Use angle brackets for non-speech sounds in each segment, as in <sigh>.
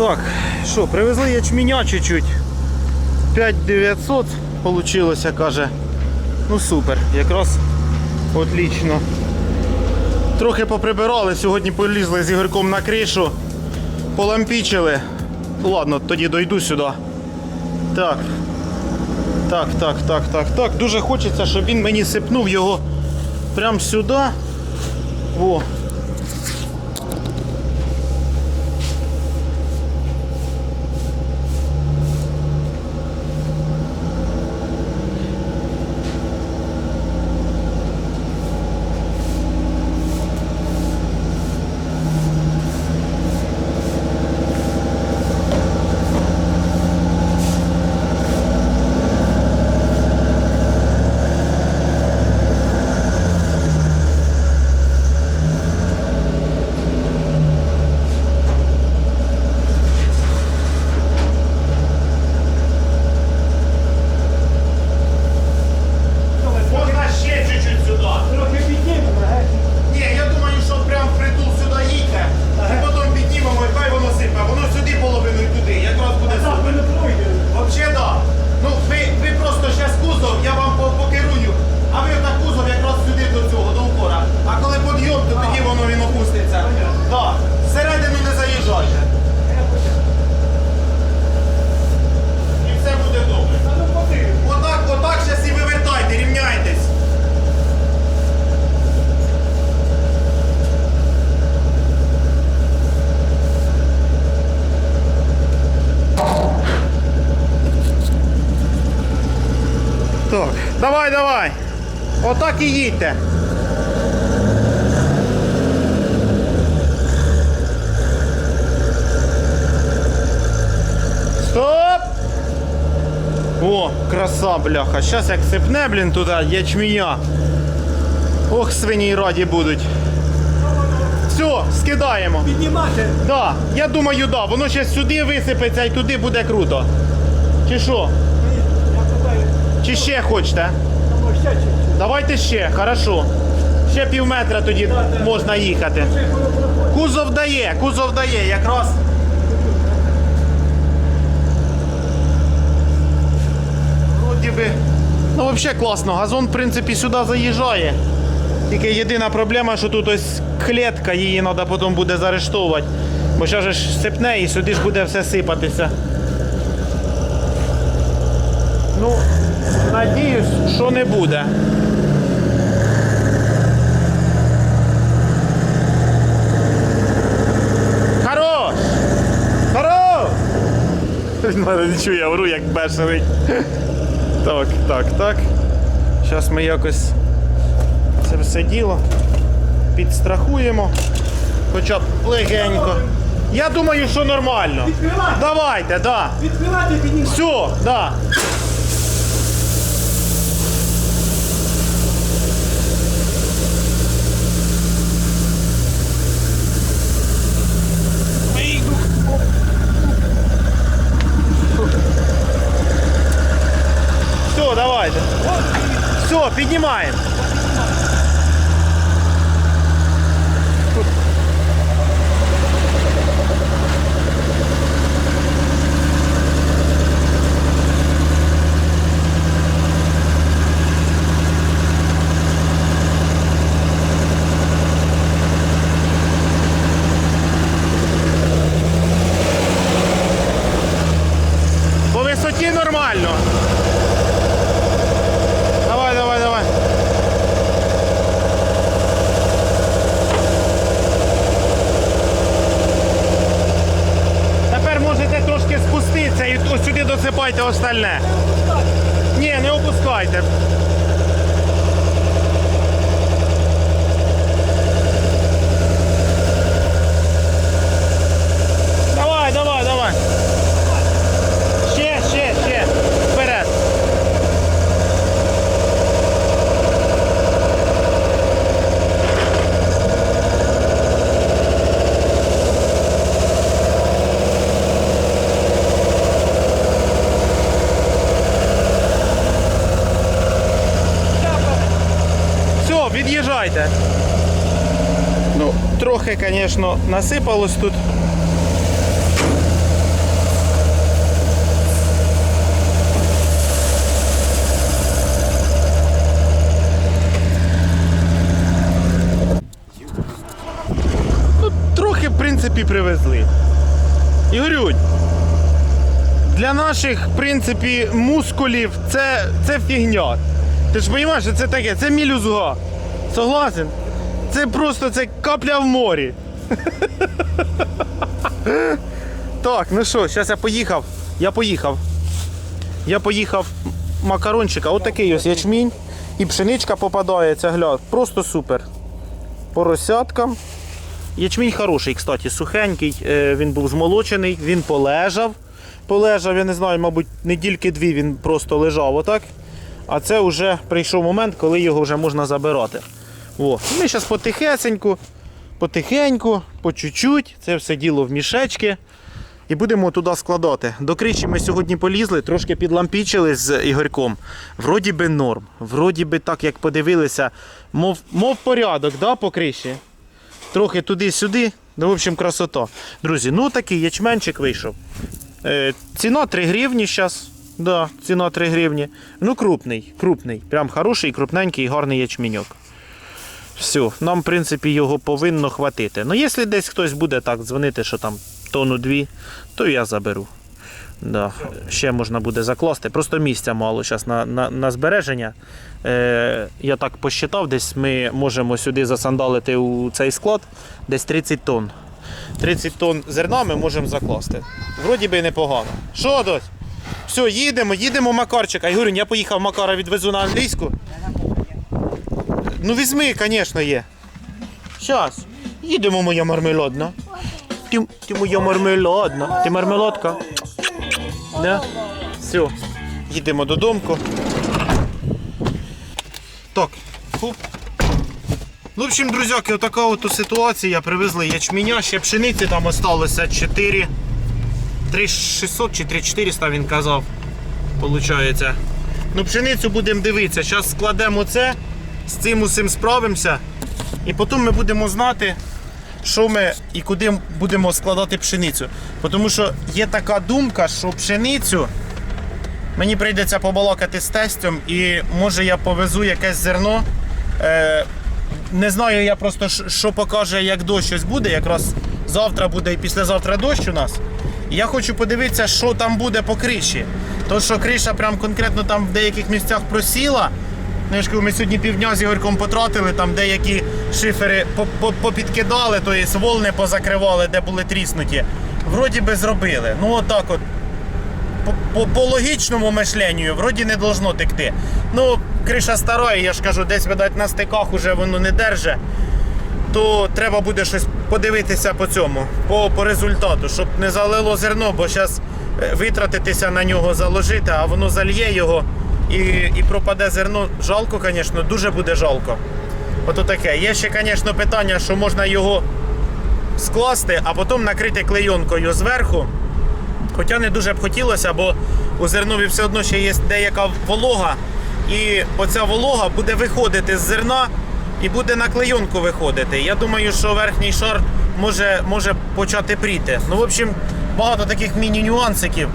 Так, що, привезли ячменя чуть-чуть. 5900 получилося, каже. Ну супер, якраз отлично. Трохи поприбирали, сьогодні полізли з Ігорком на кришу, полампічили. Ладно, тоді дойду сюди. Так. Так, так, так, так, так. Дуже хочеться, щоб він мені сипнув його прямо сюди. О. Можна ще чуть-чуть сюди. Трохи піднімемо, геть. Ні, я думаю, що прям притул сюди їдьте, і потім піднімемо, і хай воно сипе. Воно сюди половину і туди. Якраз буде Так, ми супер. не пройдемо. Вообще да. Ну ви, ви просто зараз кузов, я вам по- покерую, а ви так кузов якраз сюди до цього, до упора. А коли підйом, то тоді воно він опуститься. Да. Всередину не заїжджайте. І все буде добре. А ну подивимо. Отак, отак зараз і вивертайте, рівняйтесь. Так, давай, давай. Отак і їдьте. Стоп! О, краса, бляха. Щас як сипне, блін, туди ячменя. Ох, свині й раді будуть. Все, скидаємо. Піднімати. Да, я думаю, да. Воно ще сюди висипеться і туди буде круто. Чи що? Чи ще хочете? Давайте ще, хорошо. Ще пів метра тоді можна їхати. Кузов дає, кузов дає, якраз. Вроді би. Ну, взагалі класно. Газон, в принципі, сюди заїжджає. Тільки єдина проблема, що тут ось клітка, її треба потім буде заарештовувати. Бо зараз ж сипне і сюди ж буде все сипатися. Ну, надіюсь, що не буде. Він мене не чує, я вру як бешений. Так, так, так. Зараз ми якось це все діло підстрахуємо. Хоча б легенько. Я думаю, що нормально. Відкривати. Давайте, да. Відкривати і. Все, да. Все, давайте. Все, піднімаємо. По висоті нормально. Давай, давай, давай. Тепер можете трошки спуститися і ось сюди досипайте остальне. звісно, насипалось тут. Ну, Трохи, в принципі, привезли. Ігорюнь, для наших, в принципі, мускулів це це фігня. Ти ж розумієш, що це таке, це мілюзга. Согласен? Це просто це капля в морі. Так, ну що, зараз я поїхав. Я поїхав. Я поїхав макарончика, отакий ось ячмінь. І пшеничка попадається, гля, просто супер. Поросяткам. Ячмінь хороший, кстати, сухенький. Е, Він був змолочений, він полежав. Полежав, я не знаю, мабуть, недільки дві він просто лежав отак. А це вже прийшов момент, коли його вже можна забирати. О. Ми зараз потихесеньку, потихеньку, по чуть-чуть, це все діло в мішечки. І будемо туди складати. До криші ми сьогодні полізли, трошки підлампічили з Ігорьком. Вроді би норм. Вроді би так, як подивилися, мов, мов порядок, да, по криші. Трохи туди-сюди. Ну, в общем, красота. Друзі, ну такий ячменчик вийшов. Е, ціна 3 гривні зараз. Да, ціна 3 гривні. Ну, крупний, крупний. Прям хороший, крупненький, гарний ячменьок. Все, нам, в принципі, його повинно хватити. Ну, якщо десь хтось буде так дзвонити, що там тонну дві, то я заберу. Да. Ще можна буде закласти. Просто місця мало зараз на, на, на збереження. Е, я так посчитав, десь ми можемо сюди засандалити у цей склад десь 30 тонн. 30 тонн зерна ми можемо закласти. Вроді би непогано. Що, дось? Все, їдемо, їдемо Макарчик. Айгурін, я поїхав Макара відвезу на англійську. Ну візьми, звісно, є. Щас. Їдемо, моя мармеладна. Ти, ти моя мармеладна. Ти мармеладка. Да? Все. Їдемо додому. Так. Хоп. Ну, в общем, друзяки, отака от ситуація. Привезли ячменя, ще пшениці там осталося 4. 3600 чи 3400 він казав. Получається. Ну, пшеницю будемо дивитися. Зараз складемо це, з цим усім справимося. І потім ми будемо знати, що ми і куди будемо складати пшеницю. Тому що є така думка, що пшеницю мені прийдеться побалакати з тестем, і може я повезу якесь зерно. Е, не знаю я просто, що- покаже, як дощ щось буде. Якраз завтра буде і післязавтра дощ у нас. Я хочу подивитися, що там буде по криші. То, що криша прям конкретно там в деяких місцях просіла. Ну, я ж кажу, ми сьогодні півдня з Ігорком потратили, там деякі шифери по- по- попідкидали, то є волни позакривали, де були тріснуті. Вроді би зробили. Ну отак от. По, по, логічному мишленню вроді не должно текти. Ну, криша стара, я ж кажу, десь видать на стиках уже воно не держить. То треба буде щось подивитися по цьому, по, по результату, щоб не залило зерно, бо зараз витратитися на нього заложити, а воно зальє його і, і пропаде зерно. Жалко, звісно, дуже буде жалко. Ото таке. Є ще, звісно, питання, що можна його скласти, а потім накрити клейонкою зверху. Хоча не дуже б хотілося, бо у зернові все одно ще є деяка волога, і оця волога буде виходити з зерна і буде на клейонку виходити. Я думаю, що верхній шар може, може почати пріти. Ну, в общем, багато таких міні-нюансиків.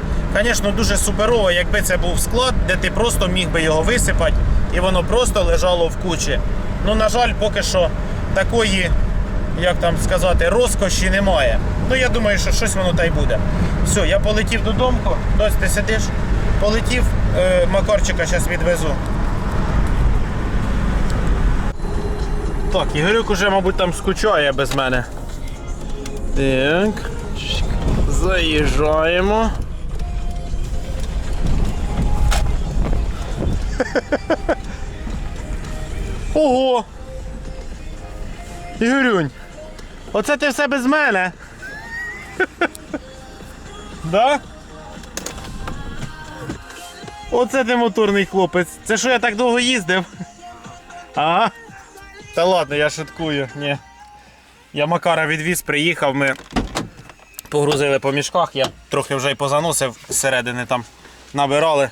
Звісно, дуже суперово, якби це був склад, де ти просто міг би його висипати, і воно просто лежало в кучі. Ну, на жаль, поки що такої як там сказати, розкоші немає. Ну я думаю, що щось воно та й буде. Все, я полетів додому. Дось ти сидиш. Полетів, е, Макарчика зараз відвезу. Так, Ігорюк уже, мабуть, там скучає без мене. Так. Заїжджаємо. Ого! Ігорюнь, оце ти все без мене. <laughs> Да? Оце ти моторний хлопець. Це що я так довго їздив? <laughs> Ага. Та ладно, я шуткую. Ні. Я Макара відвіз, приїхав, ми погрузили по мішках, я трохи вже й позаносив зсередини там. Набирали,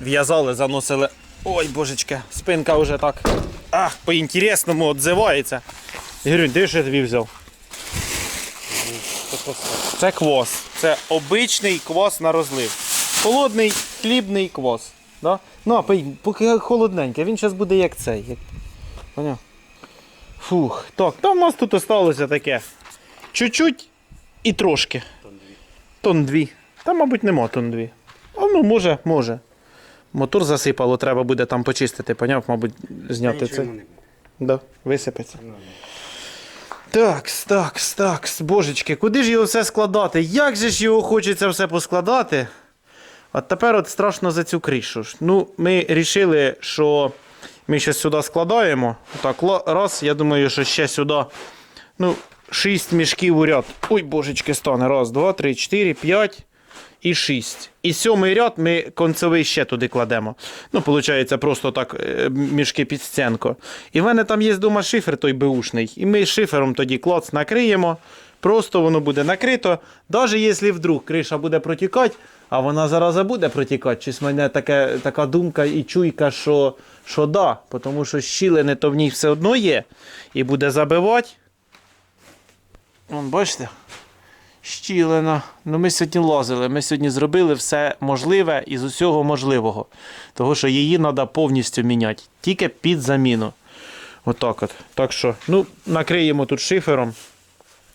в'язали, заносили. Ой, божечки, спинка вже так. Ах, по-інтересному відзивається. Ігорюнь, ти що я тобі взяв? Це квас. Це обичний квас на розлив. Холодний хлібний квас. Да? Ну, а пий, поки холодненький, він зараз буде як цей. Як... Поняв? Фух, так, там у нас тут осталося таке. Чуть-чуть І трошки. Тон дві. Та, мабуть, нема тон дві. А ну, може, може. Мотор засипало, треба буде там почистити, поняв, мабуть, зняти це. Да, висипеться. Такс, такс, такс, божечки, куди ж його все складати? Як же ж його хочеться все поскладати? От тепер от страшно за цю кришу. Ну, ми вирішили, що ми ще сюди складаємо. Так, раз, я думаю, що ще сюди. Ну, 6 мішків у ряд. Ой, божечки, стане. Раз, два, три, чотири, п'ять і 6. І сьомий ряд ми концевий ще туди кладемо. Ну, виходить, просто так е, мішки під стінку. І в мене там є вдома шифер той беушний. І ми шифером тоді клац накриємо. Просто воно буде накрито. Навіть якщо вдруг криша буде протікати, а вона зараз буде протікати, щось в мене таке, така думка і чуйка, що, що да, тому що щілини то в ній все одно є і буде забивати. Бачите? Щілина. Ну, ми сьогодні лазили. Ми сьогодні зробили все можливе із усього можливого. Того, що її треба повністю міняти. Тільки під заміну. Отак от. Так що, ну, накриємо тут шифером.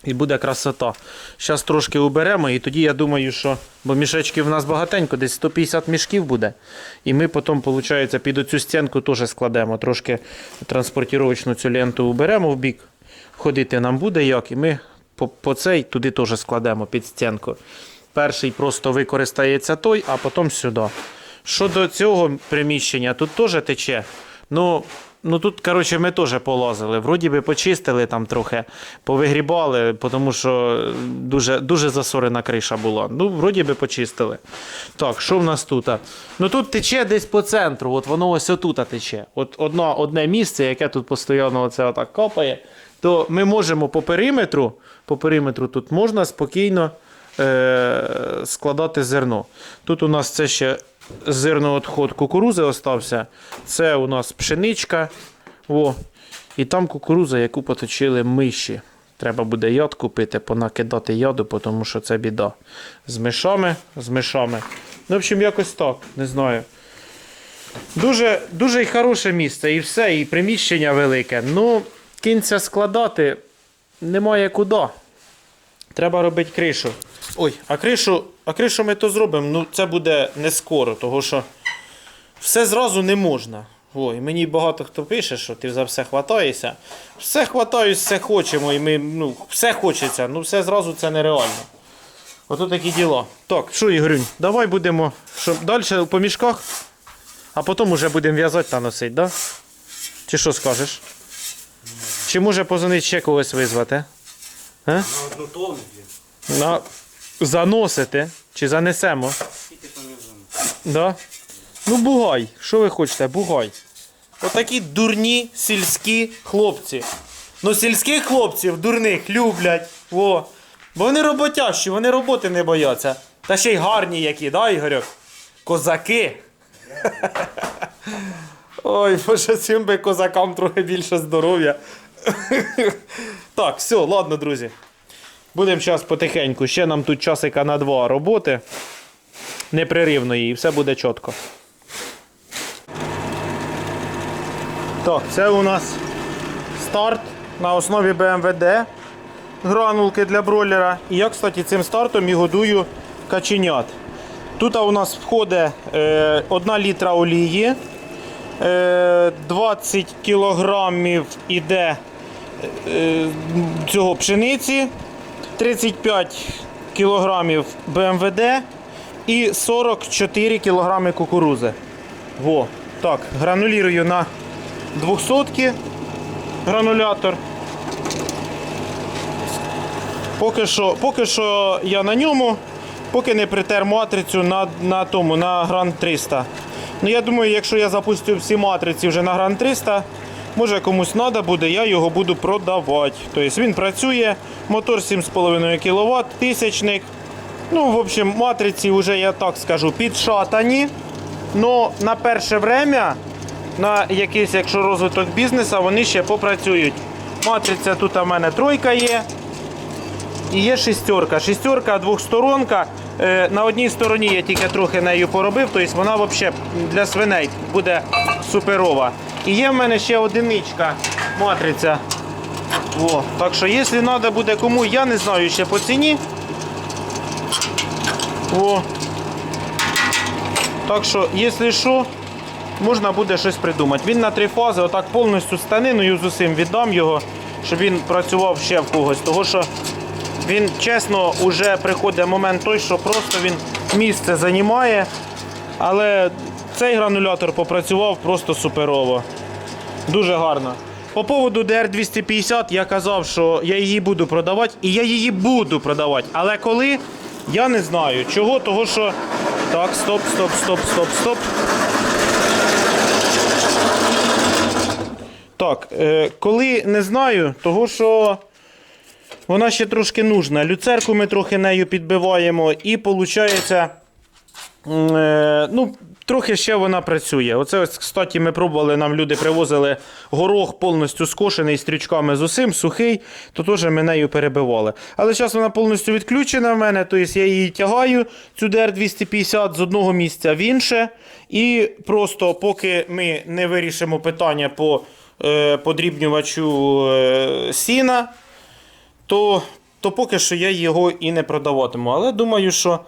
І буде красота. Зараз трошки уберемо, і тоді я думаю, що. Бо мішечків в нас багатенько, десь 150 мішків буде. І ми потім, виходить, під оцю стінку теж складемо. Трошки транспортировочну цю ленту уберемо в бік. Ходити нам буде як, і ми по, по цей туди теж складемо під стінку. Перший просто використається той, а потім сюди. Щодо цього приміщення, тут теж тече. Ну, ну тут, коротше, ми теж полазили. Вроді би почистили там трохи, повигрібали, тому що дуже, дуже засорена криша була. Ну, вроді би почистили. Так, що в нас тут? Ну тут тече десь по центру, от воно ось отут тече. От одно, одне місце, яке тут постійно оце отак капає, то ми можемо по периметру, по периметру тут можна спокійно е- складати зерно. Тут у нас це ще зерноотход кукурузи остався. Це у нас пшеничка. О. І там кукуруза, яку поточили миші. Треба буде яд купити, понакидати яду, тому що це біда. З мишами, з мишами. Ну, в общем, якось так, не знаю. Дуже, дуже хороше місце, і все, і приміщення велике. Ну, кінця складати немає куди. Треба робити кришу. Ой, а кришу, а кришу ми то зробимо. Ну, це буде не скоро, тому що все зразу не можна. Ой, мені багато хто пише, що ти за все хватаєшся. Все хватаюсь, все хочемо, і ми, ну, все хочеться, ну все зразу це нереально. Ото такі діла. Так, що, Ігорюнь, давай будемо що, далі по мішках, а потім вже будемо в'язати та носити, да? Чи що скажеш? Чи може позвонити ще когось визвати? А? На одну тонну. На... Заносити чи занесемо? Скільки там я вже? Да? Ну, бугай. Що ви хочете? Бугай. Отакі дурні сільські хлопці. Ну, сільських хлопців дурних люблять. Во. Бо вони роботящі, вони роботи не бояться. Та ще й гарні які, да, Ігорьок? Козаки. <laughs> Ой, боже, цим би козакам трохи більше здоров'я. <laughs> Так, все, ладно, друзі. Будемо зараз потихеньку. Ще нам тут часика на два роботи непреривної, і все буде чітко. Так, це у нас старт на основі БМВД. Гранулки для бройлера. І я, кстати, цим стартом і годую каченят. Тут у нас входить е, 1 літра олії, е, 20 кілограмів іде е, цього пшениці, 35 кілограмів БМВД і 44 кілограми кукурузи. Во. Так, гранулірую на 200 гранулятор. Поки що, поки що я на ньому, поки не притер матрицю на, на тому, на гран 300. Ну, я думаю, якщо я запустю всі матриці вже на гран 300, може комусь треба буде, я його буду продавати. Тобто він працює, мотор 7,5 кВт, тисячник. Ну, в общем, матриці вже, я так скажу, підшатані. Но на перше время, на якийсь, якщо розвиток бізнесу, вони ще попрацюють. Матриця тут у мене тройка є. І є шістерка. Шістерка двохсторонка. Е, На одній стороні я тільки трохи нею поробив, тобто вона взагалі для свиней буде суперова. І є в мене ще одиничка матриця. О, так що, якщо треба буде кому, я не знаю ще по ціні. О. Так що, якщо що, можна буде щось придумати. Він на три фази, отак повністю станиною з усім віддам його, щоб він працював ще в когось. Того що він чесно вже приходить момент той, що просто він місце займає. Але цей гранулятор попрацював просто суперово. Дуже гарно. По поводу DR250 я казав, що я її буду продавати, і я її буду продавати. Але коли, я не знаю. Чого? Того що. Так, стоп, стоп, стоп, стоп, стоп. Так, е, коли не знаю, того що вона ще трошки нужна. Люцерку ми трохи нею підбиваємо, і виходить. Е, ну, трохи ще вона працює. Оце ось, кстати, ми пробували, нам люди привозили горох повністю скошений стрічками з усім, сухий, то теж ми нею перебивали. Але зараз вона повністю відключена в мене, тобто я її тягаю, цю DR250 з одного місця в інше. І просто поки ми не вирішимо питання по е, подрібнювачу е, сіна, то, то поки що я його і не продаватиму. Але думаю, що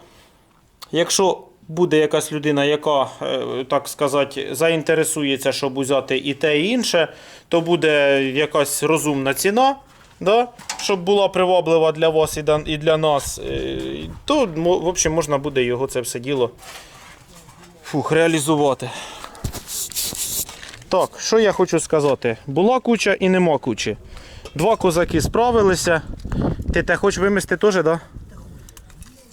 Якщо буде якась людина, яка, е, так сказати, заінтересується, щоб взяти і те, і інше, то буде якась розумна ціна, да? щоб була приваблива для вас і для нас, е, то в общем, можна буде його це все діло фух, реалізувати. Так, що я хочу сказати? Була куча і нема кучі. Два козаки справилися. Ти те хочеш вимести теж, так? Да?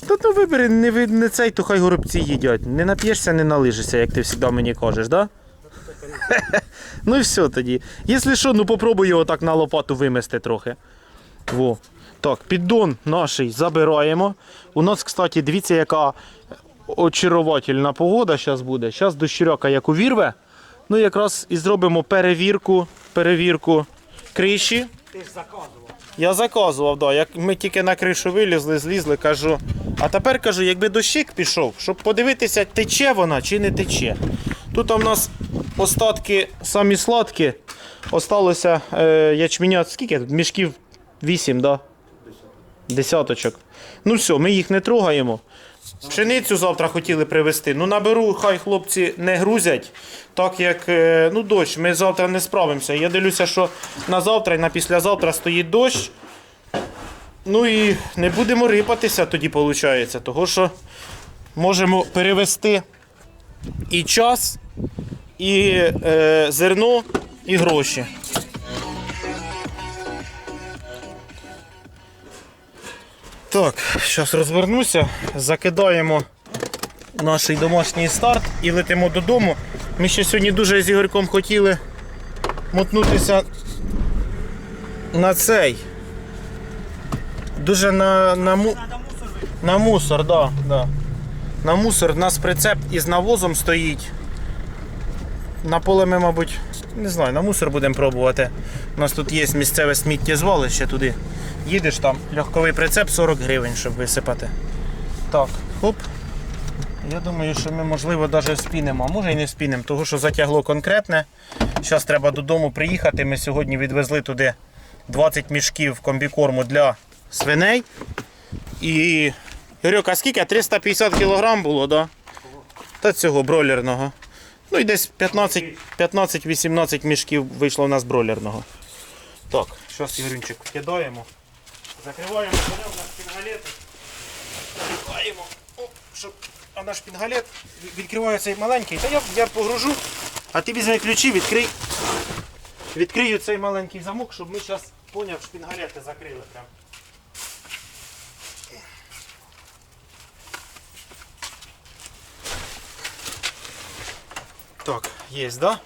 Та ну вибери, не, ви- не цей, то хай горобці їдять. Не нап'єшся, не налижишся, як ти завжди мені кажеш, да? <laughs> ну і все тоді. Якщо що, ну попробуй його так на лопату вимести трохи. Во. Так, піддон наш забираємо. У нас, кстати, дивіться, яка очаровательна погода зараз буде. Зараз дощиряка як увірве. Ну, якраз і зробимо перевірку, перевірку криші. Ти ж заказував. Я заказував, да. Як ми тільки на кришу вилізли, злізли, кажу. А тепер кажу, якби дощик пішов, щоб подивитися, тече вона чи не тече. Тут у нас остатки самі сладкі. Осталося е, ячменя, скільки тут? Мішків 8, да? Десяточок. Ну все, ми їх не трогаємо. Пшеницю завтра хотіли привезти. Ну наберу, хай хлопці не грузять, так як е, ну, дощ, ми завтра не справимося. Я дивлюся, що на завтра і на післязавтра стоїть дощ. Ну і не будемо рипатися тоді, виходить, того що можемо перевести і час, і е, зерно, і гроші. Так, зараз розвернуся, закидаємо наш домашній старт і летимо додому. Ми ще сьогодні дуже з Ігорьком хотіли мотнутися на цей. Дуже на, на, му... на мусор, да, да. На мусор. У нас прицеп із навозом стоїть. На поле ми, мабуть, не знаю, на мусор будемо пробувати. У нас тут є місцеве сміттєзвалище туди. Їдеш там, легковий прицеп 40 гривень, щоб висипати. Так, хоп. Я думаю, що ми, можливо, навіть спінемо, а може і не спінемо, тому що затягло конкретне. Зараз треба додому приїхати. Ми сьогодні відвезли туди 20 мішків комбікорму для свиней. І. Юрюк, а скільки? 350 кг було? Да? Та цього бройлерного. Ну і десь 15 15-18 мішків вийшло в нас бройлерного. Так, зараз Ігорюнчик кидаємо. Закриваємо, беремо на шпінгалети. Закриваємо. О, щоб а наш шпінгалет від- відкриває цей маленький. Та я, я погружу, а ти візьми ключі, відкрий. Відкрию цей маленький замок, щоб ми зараз поняв, шпінгалети закрили прям. Так, є, да?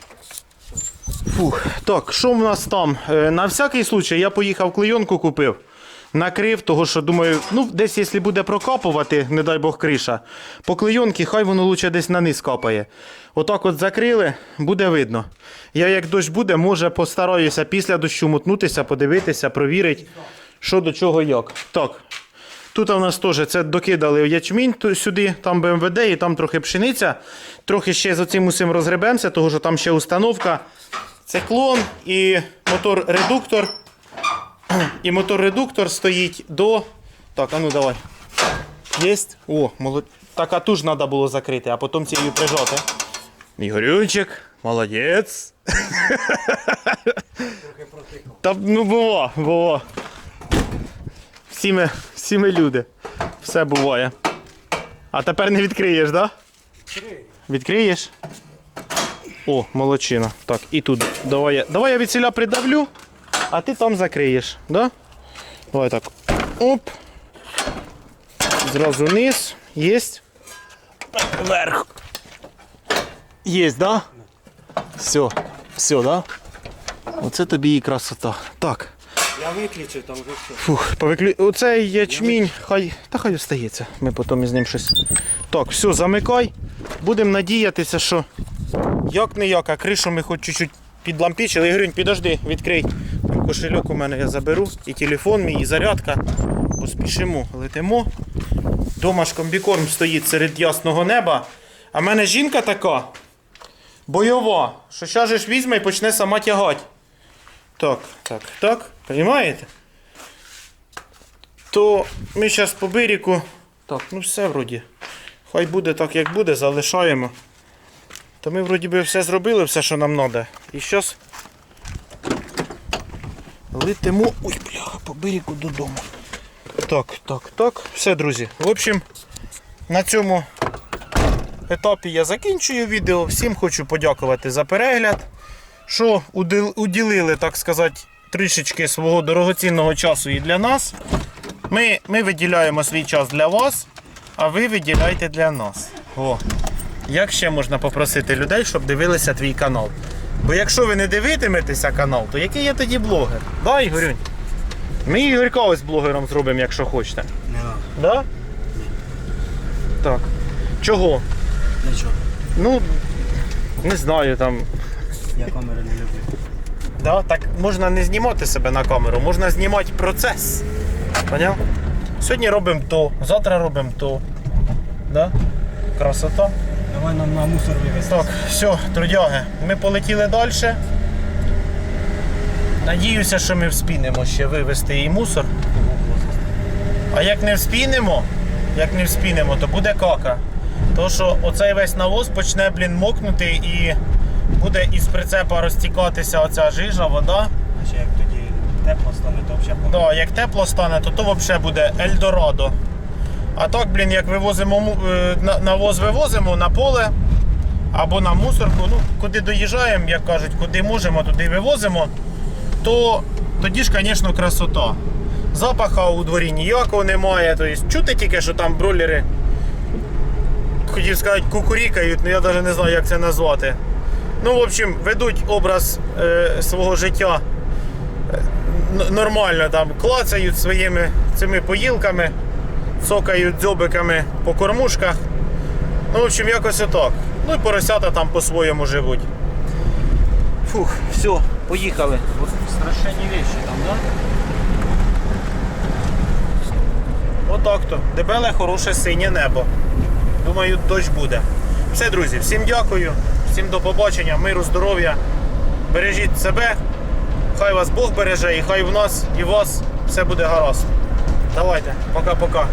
Фух. Так, що в нас там? Е, на всякий случай я поїхав клейонку купив. Накрив, того що думаю, ну десь якщо буде прокапувати, не дай Бог криша, по клейонці хай воно лучше десь на низ капає. Отак от закрили, буде видно. Я як дощ буде, може постараюся після дощу мотнутися, подивитися, провірити, що до чого як. Так. Тут у нас теж це докидали ячмінь сюди, там БМВД і там трохи пшениця. Трохи ще з цим усім розгребемося, тому що там ще установка. Циклон і мотор-редуктор. І мотор-редуктор стоїть до. Так, а ну давай. Єсть? О, молод... Так, а ту ж треба було закрити, а потім цією прижати. Ігорючик, молодець. Та ну було, було. Всі ми, всі ми люди. Все буває. А тепер не відкриєш, так? Да? Відкриєш? О, молодчина. Так, і тут. Давай я, давай я від ціля придавлю, а ти там закриєш. Да? Давай так. Оп. Зразу вниз. Єсть. Вверх. Єсть, да? Все. Все, да? Оце тобі і красота. Так. Я виключив, там вже все. Фух, повиклю... Оцей ячмінь, хай. Та хай остається. Ми потім із ним щось. Так, все, замикай. Будемо надіятися, що як не як, а кришу ми хоч чуть-чуть підлампічили. Ігорюнь, підожди, відкрий. Там кошельок у мене я заберу. І телефон мій, і зарядка. Поспішимо, летимо. Дома ж комбікорм стоїть серед ясного неба. А в мене жінка така бойова, що ж візьме і почне сама тягати. Так, так, так. Понимаєте? То ми зараз по берегу. Так, ну все вроді. Хай буде так, як буде, залишаємо. То ми вроді би все зробили, все, що нам треба. І зараз летимо. Ой, бляха, по берегу додому. Так, так, так. Все, друзі. В общем, на цьому етапі я закінчую відео. Всім хочу подякувати за перегляд. Що уділили, так сказати, трішечки свого дорогоцінного часу і для нас. Ми, ми виділяємо свій час для вас, а ви виділяйте для нас. О. Як ще можна попросити людей, щоб дивилися твій канал? Бо якщо ви не дивитиметеся канал, то який я тоді блогер? Да, Ігорюнь? Ми Ігорька ось блогером зробимо, якщо хочете. Не. Да? Так. Чого? Нічого. Ну, не знаю там. Я камери не люблю. Да? Так можна не знімати себе на камеру, можна знімати процес. Поняв? Сьогодні робимо то, завтра робимо то. Да? Красота. Давай нам на мусор вивезти. Так, все, трудяги, ми полетіли далі. Надіюся, що ми вспінемо ще вивезти і мусор. А як не вспінемо, як не вспінемо, то буде кака. То що оцей весь навоз почне, блін, мокнути і буде із прицепа розтікатися оця жижа, вода. А ще як тоді тепло стане, то взагалі Да, як тепло стане, то то взагалі буде Ельдорадо. А так, блін, як вивозимо е, на- навоз вивозимо на поле або на мусорку, ну, куди доїжджаємо, як кажуть, куди можемо, туди вивозимо, то тоді ж, звісно, красота. Запаха у дворі ніякого немає. Тобто, чути тільки, що там бролери, хотів сказати, кукурікають, але я навіть не знаю, як це назвати. Ну, в общем, ведуть образ е, свого життя нормально там клацають своїми цими поїлками, цокають дзьобиками по кормушках. Ну, в общем, якось отак. Ну і поросята там по-своєму живуть. Фух, все, поїхали. Страшенні вещі там, да? Отак то. Дебеле, хороше синє небо. Думаю, дощ буде. Все, друзі, всім дякую, всім до побачення, миру, здоров'я. Бережіть себе, хай вас Бог береже, і хай в нас і в вас все буде гаразд. Давайте, пока-пока.